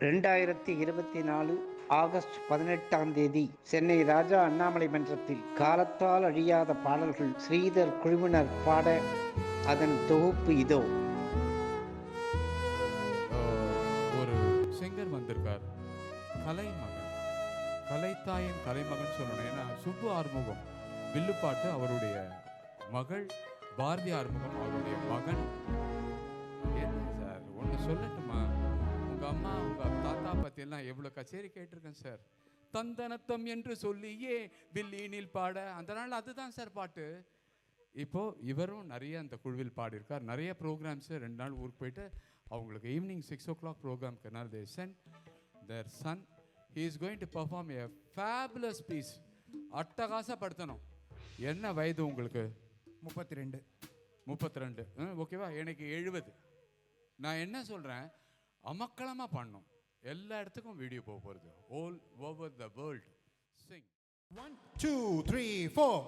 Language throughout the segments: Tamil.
ரெண்டாயிரத்தி இருபத்தி நாலு ஆகஸ்ட் பதினெட்டாம் தேதி சென்னை ராஜா அண்ணாமலை மன்றத்தில் காலத்தால் அழியாத பாடல்கள் ஸ்ரீதர் குழுவினர் பாட அதன் தொகுப்பு இதோ. ஒரு சிங்கர் வந்திருக்கார். கலைமகன். கலைத்தாயின் கலைமகன் சொல்லணும். ஏன்னா சுப்பு ஆறுமுகம். வில்லுப்பாட்டு அவருடைய மகள் பாரதி ஆறுமுகம் அவருடைய மகன். என்ன சார் ஒன்று சொல்லட்டுமா? உங்க அம்மா உங்க எல்லாம் எவ்வளவு கச்சேரி கேட்டிருக்கேன் சார் தந்தனத்தம் என்று சொல்லியே வில்லினில் பாட. அந்த நாள் அதுதான் சார் பாட்டு. இப்போ இவரும் நிறைய அந்த குழுவில் பாடியிருக்கார். நிறைய ப்ரோக்ராம்ஸ் ரெண்டு நாள் ஊருக்கு போயிட்டு அவங்களுக்கு evening six o'clock ப்ரோக்ராம்க்கு they sent their son he is going to perform a fabulous piece அட்டகாசப்படுத்தணும். என்ன வயது உங்களுக்கு? முப்பத்தி ரெண்டு முப்பத்தி ரெண்டு ஓகேவா எனக்கு எழுபது. நான் என்ன சொல்கிறேன் அமக்களமாக பண்ணணும். எல்லா இடத்துக்கும் வீடியோ போக போகிறது all over the world sing one two three four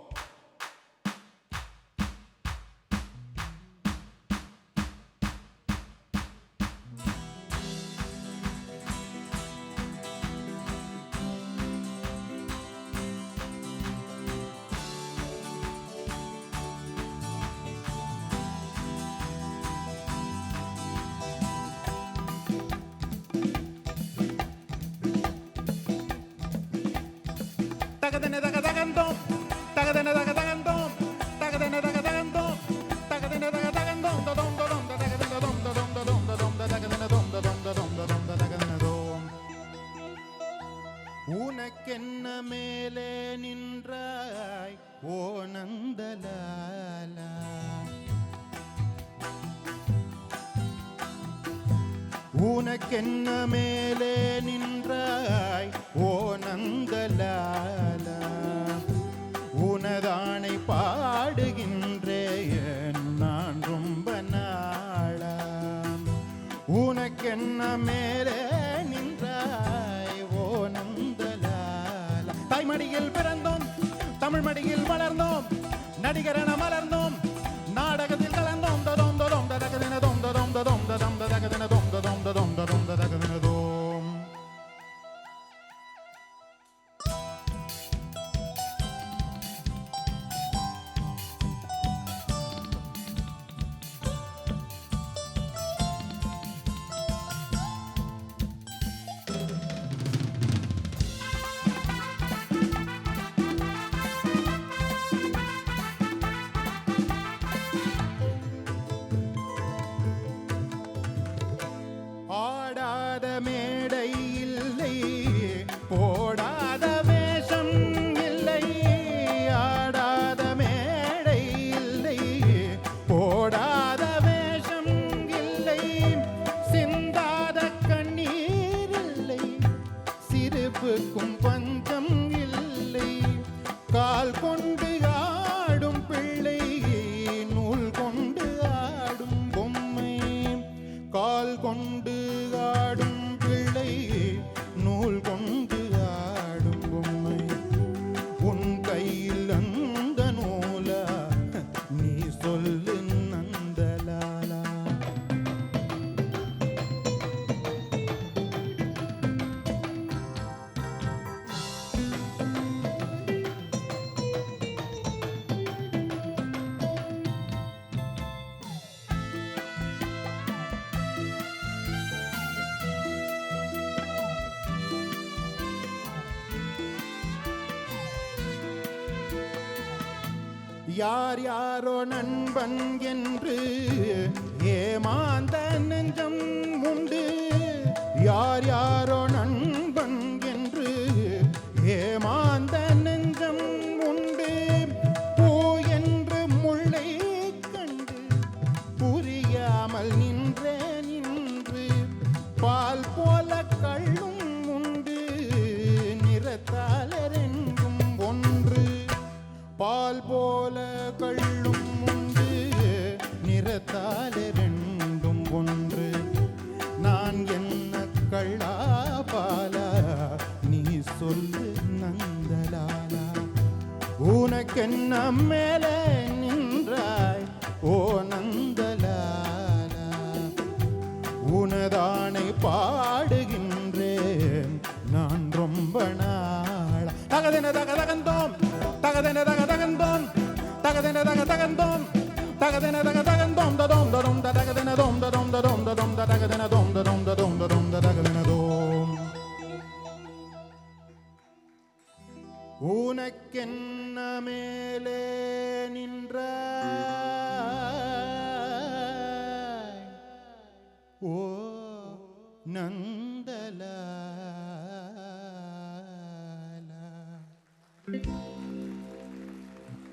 தகதன தக தகந்தோம் தகதன தக தகந்தோம் தகதன தக தகந்தோம் தகதன தக தகந்தோம் ததோம் ததோம் ததகதன தோம் ததோம் ததோம் ததோம் ததகதன தோம் ததோம் ததோம் ததோம் ததகதன தோம் உனக்கென்ன மேலே நின்றாய் ஓ நந்தலாலா உனக்கென்ன மேலே நடிகரென மலர்ந்தோம் கால் யார் யாரோ நண்பன் என்று ஏமாந்த நெஞ்சம் உண்டு. யார் யாரோ நண்பன் எண்ணம் மேலே நின்றாய் ஓ நந்தலான உனதானை பாடுகின்றேன் நான் ரொம்ப நாள் தகதென தக தகந்தோம் தகதென தக தகந்தோம் தகதென தக தகந்தோம் தகதென தக தகந்தோம் ததோம் ததோம் தகதென தோம் ததோம் ததோம் ததோம் தகதென தோம் ததோம் ததோம் ததோம் தகதென தோம் உனக்கென்ன மேலே நின்ற ஓ நந்தலாலா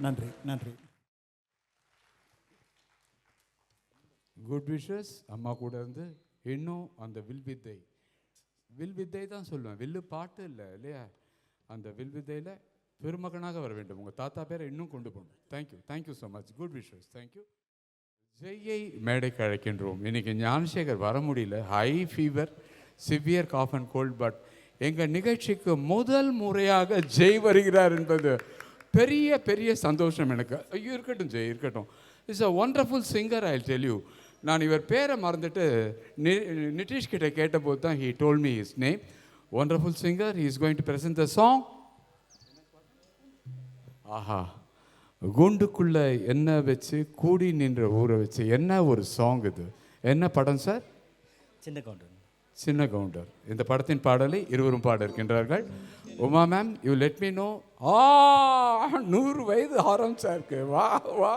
நன்றி நன்றி. குட் விஷஸ் அம்மா கூட இருந்து இன்னும் அந்த வில் வித்தை வில் வித்தை தான் சொல்லுவேன். வில்லு பாட்டு இல்லை இல்லையா? அந்த வில் வித்தையில் பெருமகனாக வர வேண்டும். உங்கள் தாத்தா பேரை இன்னும் கொண்டு போகணும் thank you thank you so much good wishes thank you ஜெய்யை மேடைக்கு அழைக்கின்றோம். இன்றைக்கி ஞானசேகர் வர முடியல. High fever severe cough and cold but எங்கள் நிகழ்ச்சிக்கு முதல் முறையாக ஜெய் வருகிறார் என்பது பெரிய பெரிய சந்தோஷம் எனக்கு. ஐயோ இருக்கட்டும் ஜெய் இருக்கட்டும். It's a wonderful singer I tell you நான் இவர் பேரை மறந்துட்டு நி நிதிஷ்கிட்ட கேட்டபோது தான் he told me his name wonderful singer he is going to present the song ஆஹா. குண்டுக்குள்ள என்ன வச்சு கூடி நின்ற ஊரை வச்சு என்ன ஒரு சாங் இது? என்ன படம் சார்? சின்ன கவுண்டர் சின்ன கவுண்டர் இந்த படத்தின் பாடலை இருவரும் பாட இருக்கின்றார்கள். Uma ma'am you let me know ah நூறு வயது ஆரம்பிச்சா இருக்கு வா வா.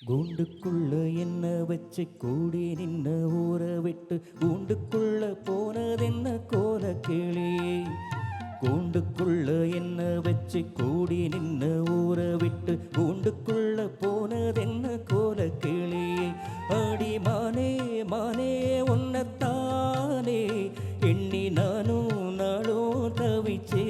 கூண்டுக்குள்ள என்ன வச்சு கூடி நின்ன ஊற விட்டு கூண்டுக்குள்ள போனதென்ன கோல கிளியே கூண்டுக்குள்ள என்ன வச்சு கூடி நின்று ஊற விட்டு கூண்டுக்குள்ள போனதென்ன கோல கிளியே அடி மானே மானே உன்னத்தானே. எண்ணி நானும் நாளும் தவிச்சே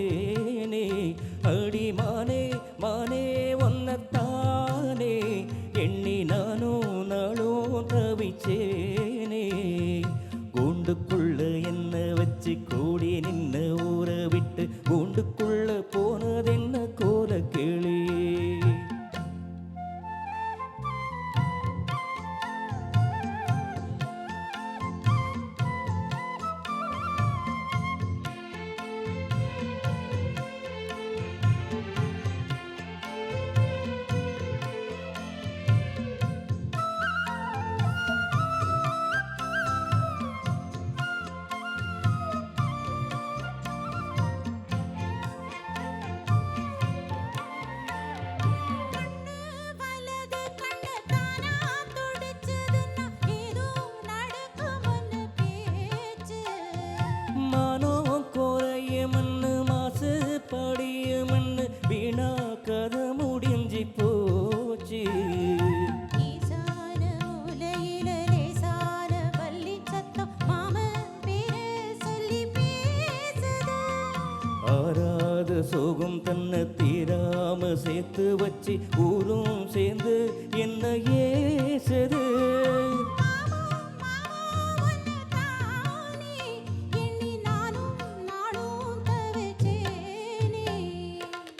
தீராம சேர்த்து வச்சு ஊரும் சேர்ந்து என்ன ஏசுது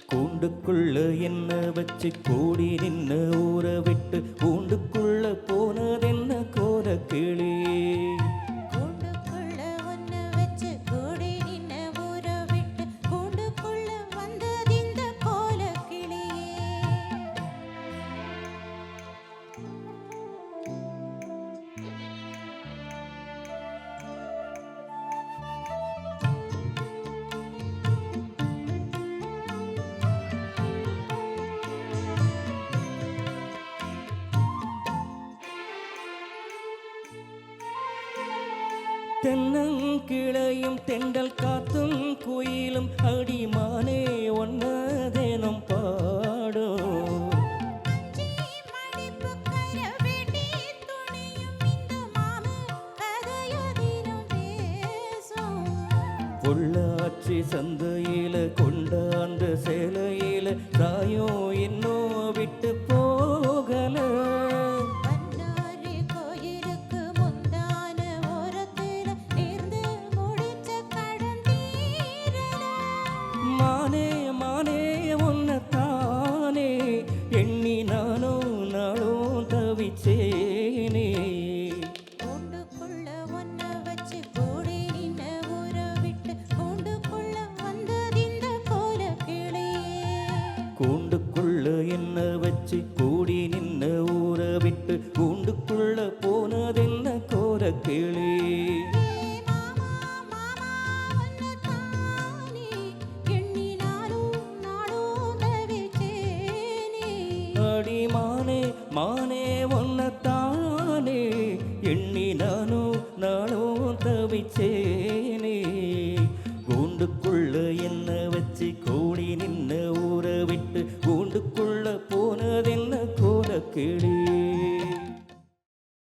கூண்டுக்குள்ள என்ன வச்சு கூடி நின்று ஊற விட்டு தென்னங்கிளையும் தெண்டல் காத்தும் குயிலும் அடிமானே ஒன்னதேனும் பாடும். மடிப்பு கர வெட்டி துணியும் பொள்ளாச்சி சந்தையில கொண்டாந்த சேலையில தாயோ இன்னோவி கூண்டுக்குள்ள என்ன வச்சு கூடி நின்று ஊற விட்டு கூண்டுக்குள்ள போனதென்ன கோர கிளி? மாமா அடி மானே மானே ஒன்னத்தானே எண்ணி நானும் நானும் தவிச்சேனே. கூடி